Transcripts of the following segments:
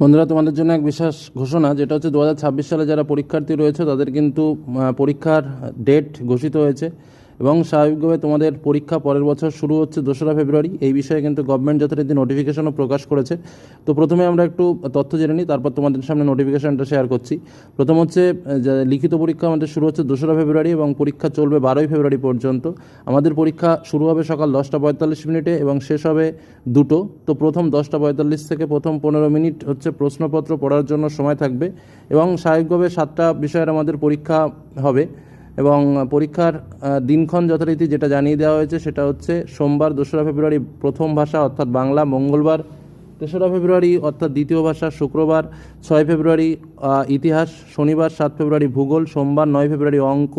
বন্ধুরা, তোমাদের জন্য এক বিশেষ ঘোষণা, যেটা হচ্ছে দু হাজার ছাব্বিশ সালে যারা পরীক্ষার্থী রয়েছে, তাদের কিন্তু পরীক্ষার ডেট ঘোষিত হয়েছে। এবং স্বাভাবিকভাবে তোমাদের পরীক্ষা পরের বছর শুরু হচ্ছে দোসরা ফেব্রুয়ারি। এই বিষয়ে কিন্তু গভর্নমেন্ট যথারীতি নোটিফিকেশনও প্রকাশ করেছে। তো প্রথমে আমরা একটু তথ্য জেনে নিই, তারপর তোমাদের সামনে নোটিফিকেশনটা শেয়ার করছি। প্রথম হচ্ছে লিখিত পরীক্ষা আমাদের শুরু হচ্ছে দোসরা ফেব্রুয়ারি এবং পরীক্ষা চলবে বারোই ফেব্রুয়ারি পর্যন্ত। আমাদের পরীক্ষা শুরু হবে সকাল দশটা পঁয়তাল্লিশ মিনিটে এবং শেষ হবে দুটো। তো প্রথম দশটা পঁয়তাল্লিশ থেকে প্রথম পনেরো মিনিট হচ্ছে প্রশ্নপত্র পড়ার জন্য সময় থাকবে এবং স্বাভাবিকভাবে সাতটা বিষয়ের আমাদের পরীক্ষা হবে। এবং পরীক্ষার দিনক্ষণ যথারীতি যেটা জানিয়ে দেওয়া হয়েছে সেটা হচ্ছে সোমবার, দোসরা ফেব্রুয়ারি প্রথম ভাষা অর্থাৎ বাংলা, মঙ্গলবার, তেসরা ফেব্রুয়ারি অর্থাৎ দ্বিতীয় ভাষা শুক্রবার, ছয় ফেব্রুয়ারি ইতিহাস, শনিবার, সাত ফেব্রুয়ারি ভূগোল, সোমবার, নয় ফেব্রুয়ারি অঙ্ক,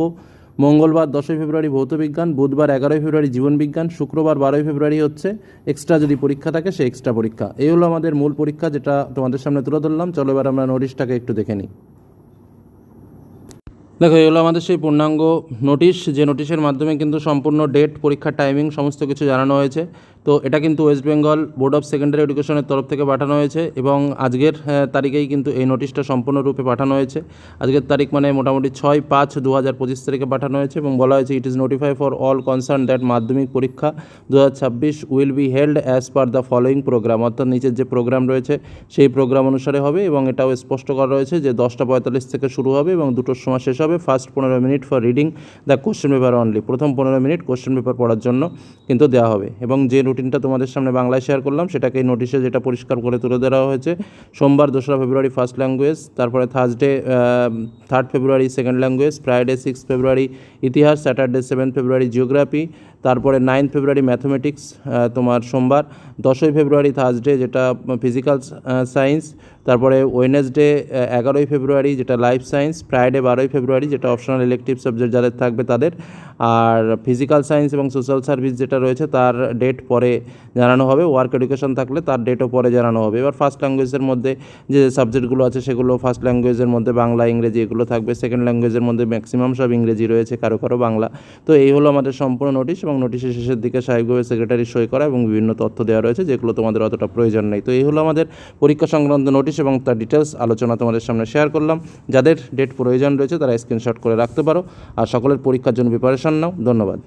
মঙ্গলবার, দশই ফেব্রুয়ারি ভৌতবিজ্ঞান, বুধবার, এগারোই ফেব্রুয়ারি জীবনবিজ্ঞান, শুক্রবার, বারোই ফেব্রুয়ারি হচ্ছে এক্সট্রা যদি পরীক্ষা থাকে সে এক্সট্রা পরীক্ষা। এই হলো আমাদের মূল পরীক্ষা যেটা তোমাদের সামনে তুলে ধরলাম। চলো এবার আমরা নোটিশটাকে একটু দেখে নিই। দেখো এগুলো আমাদের সেই পূর্ণাঙ্গ নোটিশ যে নোটিশের মাধ্যমে কিন্তু সম্পূর্ণ ডেট পরীক্ষার টাইমিং সমস্ত কিছু জানানো হয়েছে। তো এটা কিন্তু West Bengal board of secondary এডুকেশনের তরফ থেকে পাঠানো হয়েছে এবং আজকের তারিখেই কিন্তু এই নোটিশটা সম্পূর্ণরূপে পাঠানো হয়েছে। আজকের তারিখ মানে মোটামুটি ছয় পাঁচ দু হাজার পঁচিশ তারিখে পাঠানো হয়েছে এবং বলা হয়েছে it is notify for all concern that Madhyamik পরীক্ষা দু হাজার ছাব্বিশ will be held as per the following program অর্থাৎ নিচের যে প্রোগ্রাম রয়েছে, সেই প্রোগ্রাম অনুসারে হবে এবং এটাও স্পষ্ট করা রয়েছে যে দশটা পঁয়তাল্লিশ থেকে শুরু হবে এবং দুটোর সময় শেষ হবে। ফার্স্ট পনেরো minute for reading the question paper only প্রথম পনেরো মিনিট কোশ্চেন পেপার পড়ার জন্য কিন্তু দেওয়া হবে এবং যে রুটিনটা তোমাদের সামনে বাংলায় শেয়ার করলাম। সেটাকে নোটিশে যেটা পরিষ্কার করে তুলে ধরা হয়েছে। সোমবার দোসরা ফেব্রুয়ারি ফার্স্ট ল্যাঙ্গুয়েজ তারপরে Thursday third February second language Friday six February ইতিহাস স্যাটারডে সেভেন ফেব্রুয়ারি জিওগ্রাফি তারপরে নাইন্থ ফেব্রুয়ারি ম্যাথমেটিক্স তোমার সোমবার। দশই ফেব্রুয়ারি থার্সডে যেটা ফিজিক্যাল সায়েন্স তারপরে ওয়েনেসডে এগারোই ফেব্রুয়ারি যেটা লাইফ সায়েন্স ফ্রাইডে বারোই ফেব্রুয়ারি যেটা অপশনাল ইলেকটিভ সাবজেক্ট যাদের থাকবে তাদের। আর ফিজিক্যাল সায়েন্স এবং সোশ্যাল সার্ভিস যেটা রয়েছে তার ডেট পরে জানানো হবে। ওয়ার্ক এডুকেশন থাকলে তার ডেটও পরে জানানো হবে। এবার ফার্স্ট ল্যাঙ্গুয়েজের মধ্যে যে সাবজেক্টগুলো আছে সেগুলো ফার্স্ট ল্যাঙ্গুয়েজের মধ্যে বাংলা, ইংরেজি এগুলো থাকবে। সেকেন্ড ল্যাঙ্গুয়েজের মধ্যে ম্যাক্সিমাম সব ইংরেজি রয়েছে, কারও কারও বাংলা। তো এই হলো আমাদের সম্পূর্ণ নোটিশ এবং নোটিশের শেষের দিকে সাহেবভাবে সেক্রেটারি সই করা এবং বিভিন্ন তথ্য দেওয়া রয়েছে যেগুলো তোমাদের অতটা প্রয়োজন নেই। তো এই হলো আমাদের পরীক্ষা সংক্রান্ত নোটিশ এবং তার ডিটেলস আলোচনা তোমাদের সামনে শেয়ার করলাম। যাদের ডেট প্রয়োজন রয়েছে তারা স্ক্রিনশট করে রাখতে পারো। আর সকলের পরীক্ষার জন্য প্রিপারেশন নাও। ধন্যবাদ।